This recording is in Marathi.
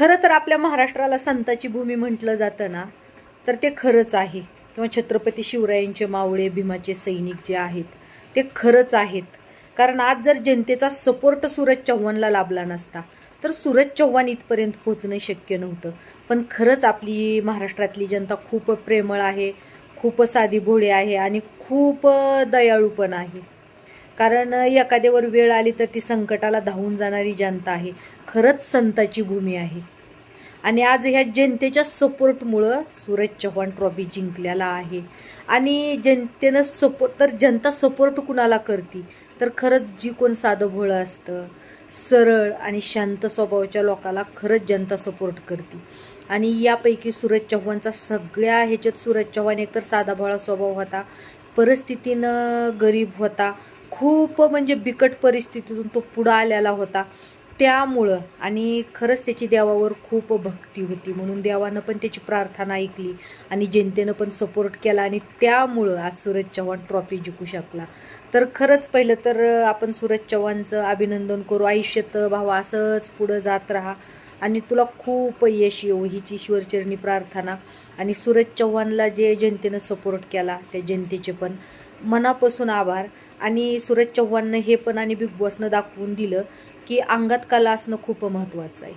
खरं तर आपल्या महाराष्ट्राला संताची भूमी म्हटलं जातं ना तर ते खरंच आहे. किंवा छत्रपती शिवरायांचे मावळे भीमाचे सैनिक जे आहेत ते खरंच आहेत. कारण आज जर जनतेचा सपोर्ट सूरज चव्हाणला लाभला नसता तर सूरज चव्हाण इथपर्यंत पोहोचणं शक्य नव्हतं. पण खरंच आपली महाराष्ट्रातली जनता खूप प्रेमळ आहे खूप साधी भोळी आहे आणि खूप दयाळू पण आहे. कारण एखाद्यावर वेळ आली तर ती संकटाला धावून जाणारी जनता आहे. खरंच संताची भूमी आहे. आणि आज ह्या जनतेच्या सपोर्टमुळं सूरज चव्हाण ट्रॉफी जिंकलेला आहे. आणि जनतेनं सपोर्ट तर जनता सपोर्ट कुणाला करते? तर खरंच जी कोण साधं भोळं असतं सरळ आणि शांत स्वभावाच्या लोकाला खरंच जनता सपोर्ट करते. आणि यापैकी सूरज चव्हाणचा सगळ्या ह्याच्यात सूरज चव्हाण एकतर साधा भोळा स्वभाव होता परिस्थितीनं गरीब होता खूप म्हणजे बिकट परिस्थितीतून तो पुढं आलेला होता. त्यामुळं आणि खरंच त्याची देवावर खूप भक्ती होती. म्हणून देवानं पण त्याची प्रार्थना ऐकली आणि जनतेनं पण सपोर्ट केला आणि त्यामुळं आज सूरज चव्हाण ट्रॉफी जिंकू शकला. तर खरंच पहिलं तर आपण सूरज चव्हाणचं अभिनंदन करू. आयुष्यात भावा असंच पुढं जात राहा. आणि तुला खूप यश येऊ हिची ईश्वरचरणी प्रार्थना. आणि सूरज चव्हाणला जे जनतेनं सपोर्ट केला त्या जनतेचे पण मनापासून आभार. आणि सूरज चव्हाणनं हे पण आणि बिग बॉसनं दाखवून दिलं की अंगात कला असणं खूप महत्त्वाचं आहे.